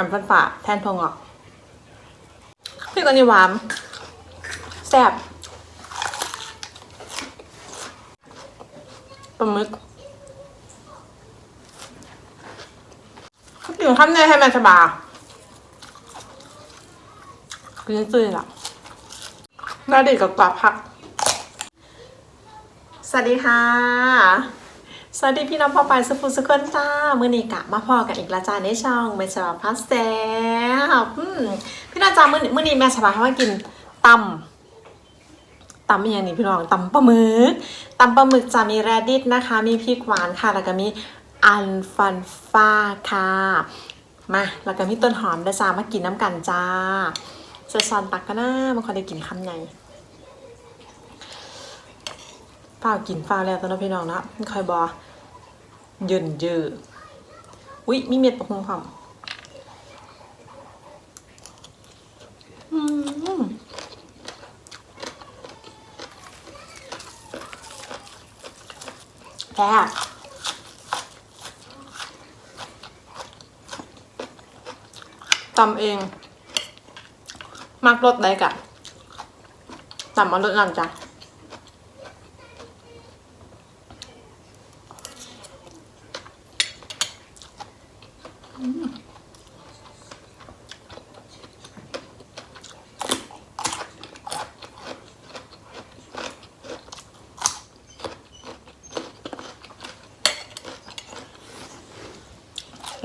อันฟันฝ่าแทนทองออกพี่กันนี่หวานแซ่บปลาหมึกถึงคำในให้แม่สบายกินซื่อละน่าดีกับกว่าพัก สวัสดีค่ะ สวัสดีพี่น้องพ่อไปสุฟุสุคนจ้า มือนี้กะมาพ่อกันอีกละจ้าในช่องเมสบาพาสเซลอืมพี่น้องจ้ามือนี้มือนี้แม่สบาให้มากินตำตำอย่างนี้พี่น้องตำปลาหมึกตำปลาหมึกจะมีแรดดิสนะคะ มีพริกหวานค่ะ แล้วก็มีอันฟันฟ้าค่ะ มาแล้วก็มีต้นหอมด้วยจ้ามากินน้ำกันจ้าจะซอนตักกันนะมันคอยได้กินคำใหญ่ฝ้ากินฝ้าแล้วตอนนั้พี่น้องนะไม่ค่อยบอ เยินเยอะอุ้ยมีเม็ดปะฮงพร้อมอืมแซ่บตำเอง มักรสใดกะตำเอารสนั่นจ้ะ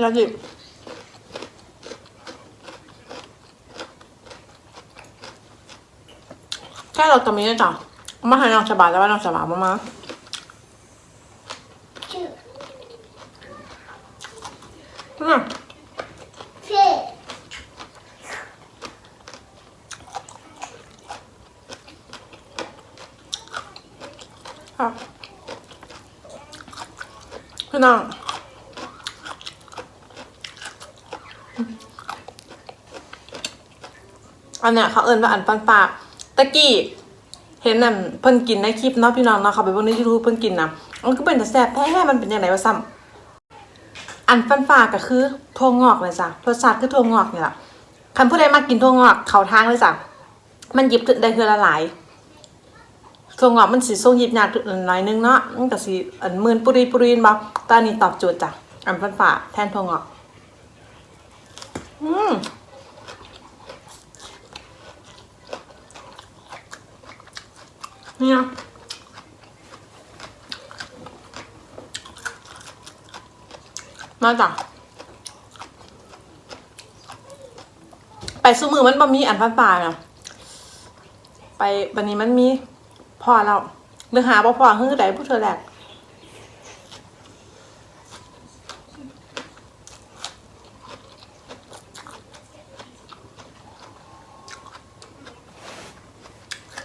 แล้วดิแค่เราตรงนี้จ้ะมาให้น้องฉบาแล้วว่าน้องฉบามากๆ ชื่อ อืม เพื่อ ค่ะพี่น้อง อันเนี้ยเขาเอินว่าอันปันปากตะกี้เห็นนั่นเพิ่นกินในคลิปเนาะพี่น้องเนาะเขาไปเบิ่งในยูทูบเพิ่นกินนะมันก็เป็นแต่แซ่บแท้มันเป็นยังไงวะซ้ำอันฟันฝาก็คือถั่วงอกเลยจ้ะรสชาติคือถั่วงอกนี่แหละคันผู้ใดมากินถั่วงอกเขาทางเลยจ้ะมันหยิบได้เทือละหลายถั่วงอกมันสีส้มหยิบยากหน่อยนึงเนาะมันก็สีอันมื่นปุรีปุรีนบ่ตอนนี้ตอบโจทย์จ้ะอันฟันฝ่าแทนถั่วงอก อืม เนี่ยมาจ้ะไปสู้มือมันบะมีอันพันปลาเนาะไปวันนี้มันมีพอแล้วเรื่องหาบ่พอฮื้อใดผู้เธอแหลก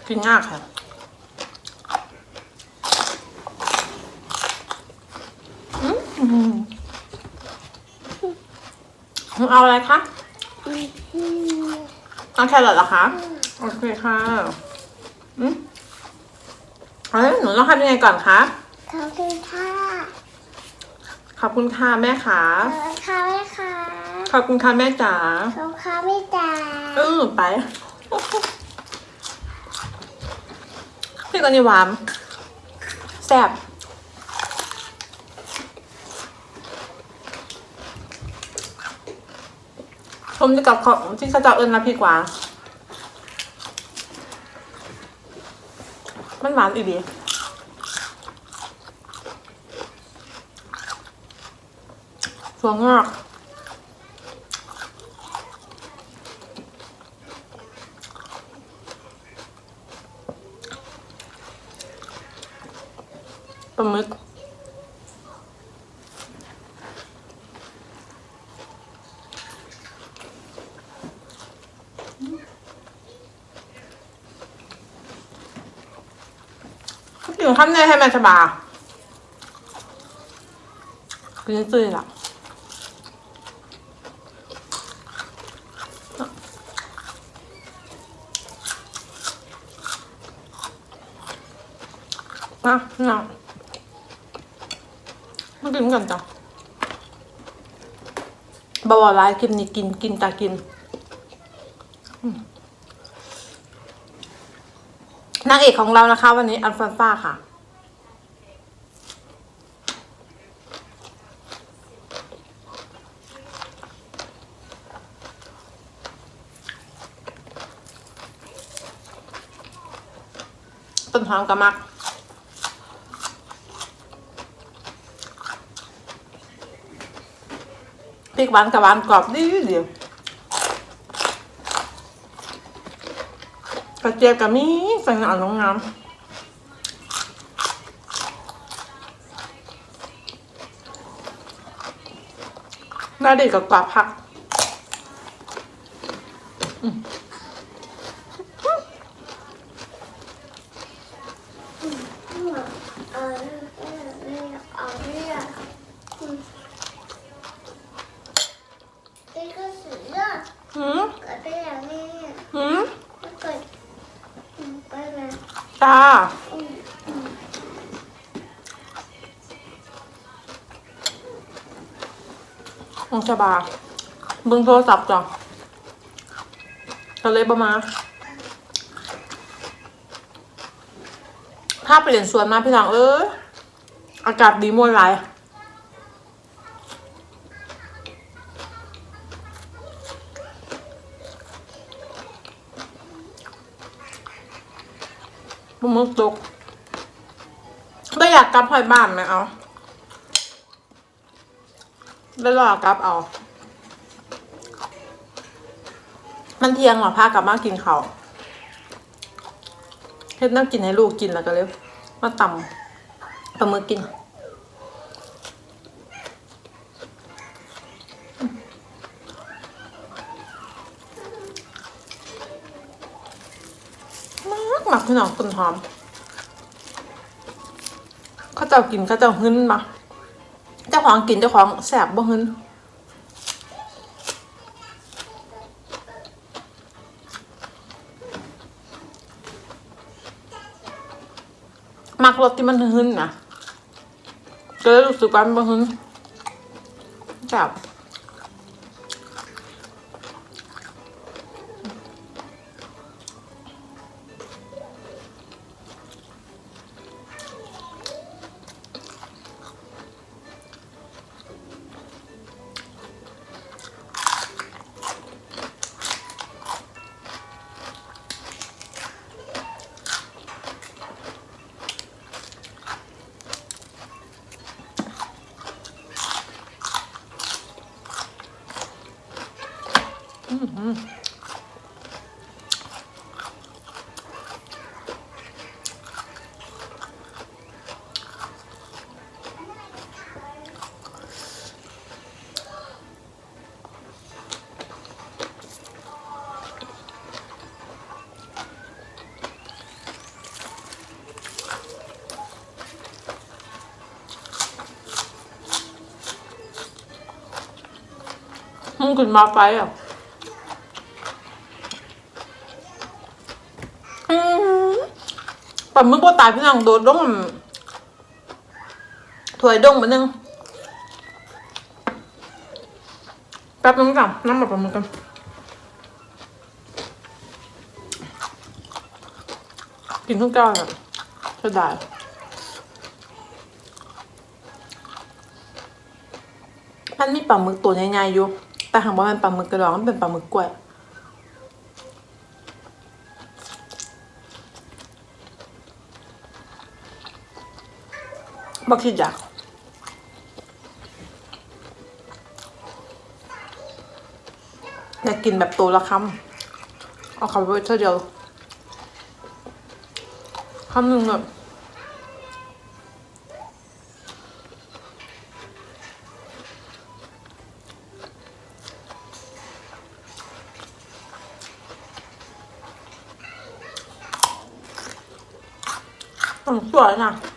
กินยากค่ะ เอาอะไรคะเอาแครอทเหรอคะ โอเคค่ะอืมเอ้ยหนูต้องทำยังไงก่อนคะ ขอบคุณค่ะขอบคุณค่ะแม่ขาขอบคุณค่ะแม่ค่ะขอบคุณค่ะแม่จ๋าขอบคุณค่ะแม่จ๋าเออไปพี่กันนี่หวานแซ่บ ผมจะกับของที่เขาจะเอิญนะพี่กว่า มันหวานอีดีถั่วงอกปลาหมึก อยู่ข้างในให้แม่สบากินซื่อละมาพี่น้องกินกันจ้ะบบาวาร้ายคลิปนี้กินกินตากินอืม นางเอกของเรานะคะ วันนี้อันฟันฟ้าค่ะ ต้นหอมกับมักพริกหวานกับหวานกรอบดีเดียว กระเจี๊ยบกับมีใส่งานลงน้ำน่าดีกับกว่าผัก อืมอเรียกเอาเรียกนี่ก็สุดยอด หืม เกิดไปอย่างนี้ หืม ถ้าเกิดไปเลย จ้า อง ชบาเบิ่งโทรศัพท์จ้ะก็เลยประมาถ้าเปลี่ยนสวนมาพี่น้องเอ้ยอากาศดีมวยไรบุมึกตกไม่อยากกลับหอยบ้านไหมเอา ได้วรอกลับเอา มันเที่ยงหรอพากลับมากินเขาเฮ็ดน้ำกินให้ลูกกินแล้วก็เลยมาตำปลาหมึกกินมากมากพี่น้องต้นหอม เขาเจ้ากินเขาเจ้าหึ้นมา เจ้าของกินเจ้าของแสบบ่หึ้นมักรสที่มันหึ้นนะก็เลยรู้สึกว่ามันบ่หึ้นแสบ มึงขึ้นมาไฟอะอืม ปลาหมึกบ่ตายพี่น้องโดดลงถวยดงมานึงแป๊บนึงก่อนน้ำมาปลาหมึกกันกินทุกเจ้าอะจะได้มันมีปลาหมึกตัวใหญ่ๆอยู่ แต่หากว่ามันปลาหมึกกระดองมันเป็นปลาหมึกกล้วย บักคิดอยากอยากกินแบบตัวละคำเอาคำไปไว้เท่าเดียวคำหนึ่งแบบอืมสวยนะ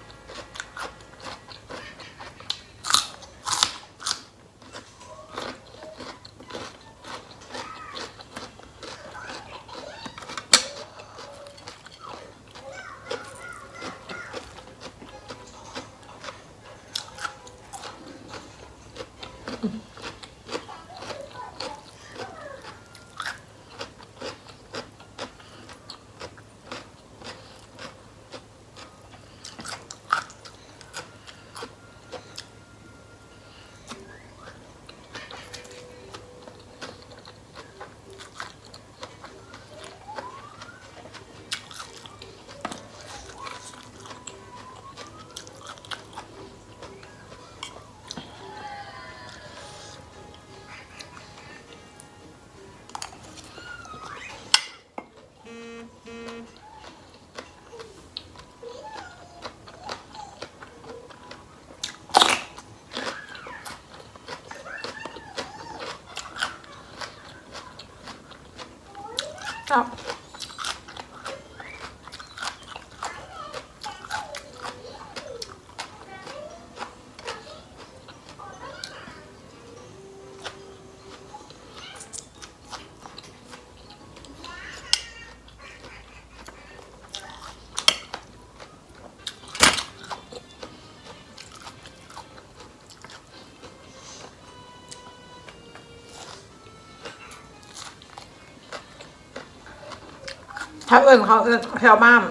ถ้าเอิญเขาเอิญแถวบ้าน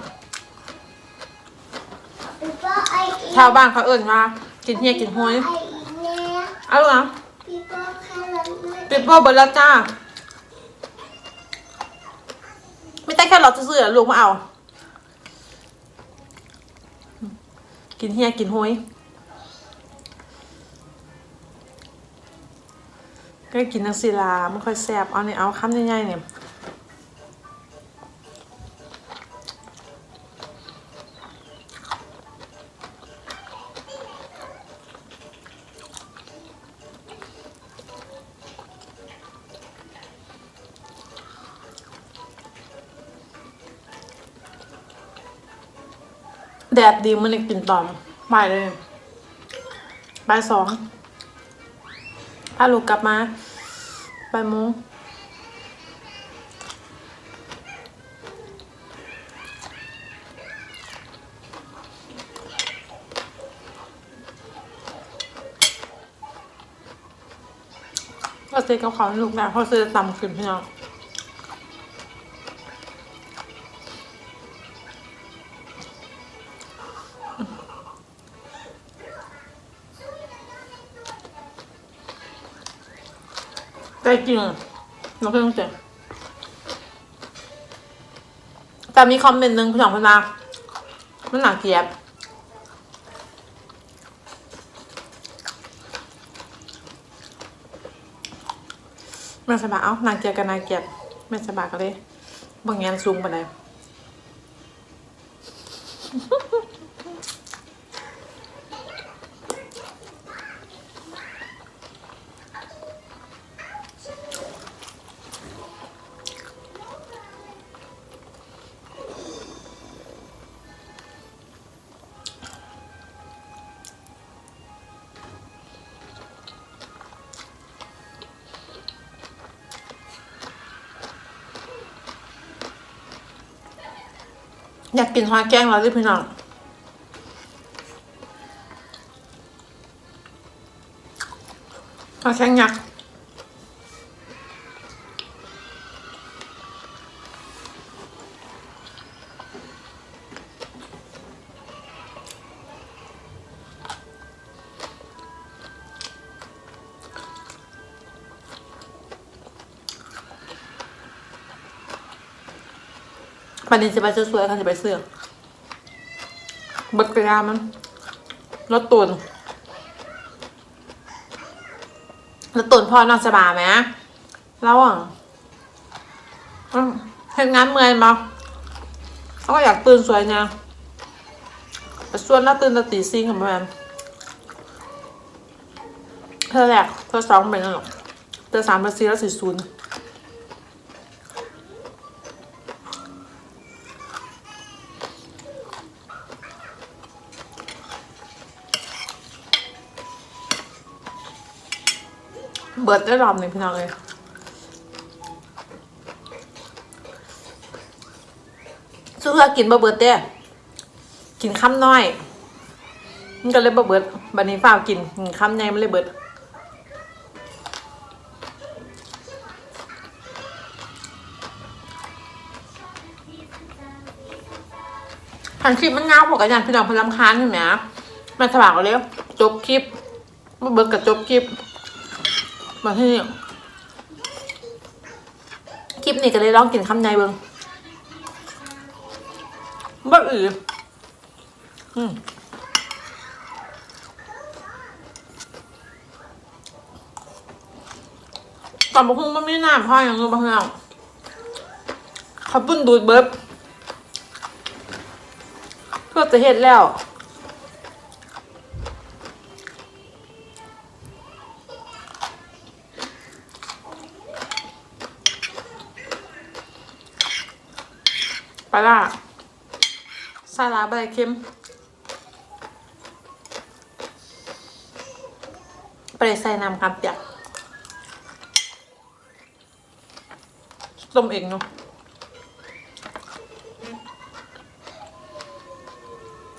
พี่ป้าไออีแถวบ้านเขาเอิญว่ากินเฮียกินห้อยเอาเหรอปิโป้เบอร์แล้วจ้าไม่ได้แค่เราจะซื้อๆลูกมาเอา กินเฮียกินห้วยก็กินนังศิลาไม่ค่อยแซ่บเอาเนี่ยเอาคำใหญ่ๆเนี่ย แดดดีมันเลยกินตอมบ่ายเลยบ่ายสองถ้าลูกกลับมาบ่ายโมงก็ซื้อกับเขาให้ลูกได้เพราะซื้อตำขึ้นพี่น้อง ได้จริงน้องเพิ่งเจอแต่มีคอมเมนต์หนึ่งพี่สองพนมามันหนักเกียบแม่สบายเอ้านางเกียบกับนางเกียบไม่สบายกันเลยบางอย่างสูงไปไหน อยากกินฮอยแกงแล้วดิพี่น้องฮอยแกงยักษ์ วันนี้จะไปสวยๆค่ะจะไปเสื้อบักรยามันรถตุนรถตุนพ่อนอนสบายไหมแล้วอะอืมเห็นงานเมื่อยมาเขาก็อยากตื่นสวยเนี่ยไปส่วนแล้วตื่นแตตีซิงกับแมนเธอแรกเธอสองเป็นหรอกเธอสามเธอสี่แล้วสี่ศูนย์ เบิร์ดได้รอบหนึ่งพี่น้องเลยซื้อกินบะเบิร์ดเด้กินคำน้อย มันก็เลยบะเบิร์ดบันนี้ฝ้าวกินกินคำใหญ่มันเลยเบิร์ดทันคลิปมันเงาพวกกันยันพี่น้องพนลำคาญใช่ไหมมันสว่างเลยจบคลิปบะเบิร์ดกับจบคลิป มาที่นี่คลิปนี้ก็เลยลองกินคำในเบิงบ่อืออืมตอนบะฮุ่งมันไม่น้ำพ่ออย่างนู้นบางอย่างขับปุ้นดูดเบิบเพื่อจะเห็ดแล้ว ปลาร้าซาลาใบเค็มไปรใส่น้ำครับเปียกต้มเองเนาะ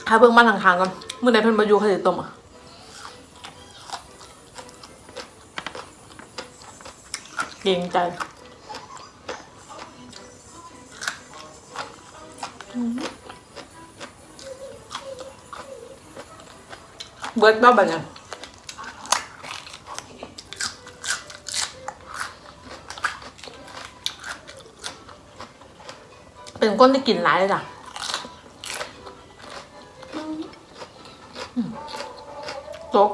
ถ้าเบิ่งมาทางทางๆก่อนมื่อไหนเพิ่นมาอยู่เขาจะต้มอะเกรงใจ บิร์ดบ้าบันยังเป็นก้นที่กลิ่นหลายเลยจ้ะอืมตก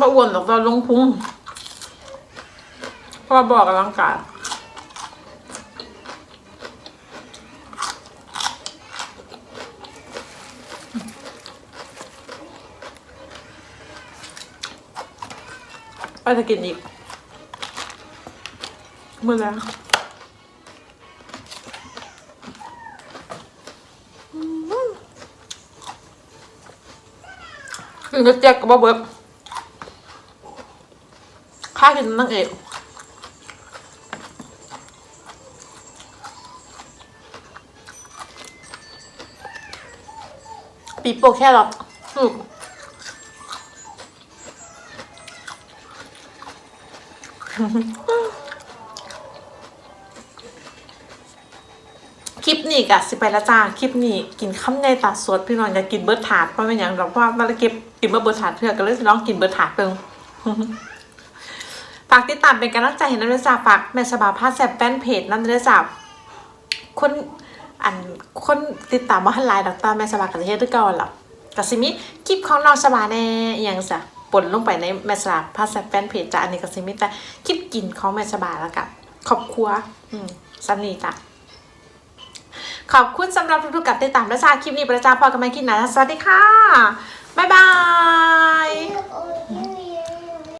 มาอ้วนหรอกตอนลงพุงพ่อบอกกำลังกาย ไปจะกินอีกมือแล้วกินกระเจี๊ยบกับบ่เบิร์ข้ากินนั่งเอกปีโป้แค่หรอก คลิปนี้กะสิไปและจ้า คลิปนี้กินข้าวในตาสดพี่น้องอยากกินเบิร์ดถาดเพราะเป็นอย่างดอกว่าเวลาเก็บกินเบิร์ดถาดเพื่อก็เลยน้องกินเบิร์ดถาดเพิ่งฝากติดตามเป็นกำลังใจให้นันด้วยจ้าฝากแม่สบาพาแซบแฟนเพจนั่นด้วยจ้าคนอันคนติดตามว่าหันไลน์ดอกตาแม่สบากับเทศด้วยก่อนหรอกกสิมิคลิปของน้องสบาแน่อย่างจ้ะ ปนลงไปในแม่สบาพาแซบแฟนเพจจ้ะอันนี้กสิมิแต่คลิปกินของแม่สบาแล้วกับขอบคัวอืมสันนีจ้ะขอบคุณสำหรับทุกๆการติดตามและชาคลิปนี้ประจาพอกันไม่กินนะ สวัสดีค่ะ บ๊ายบาย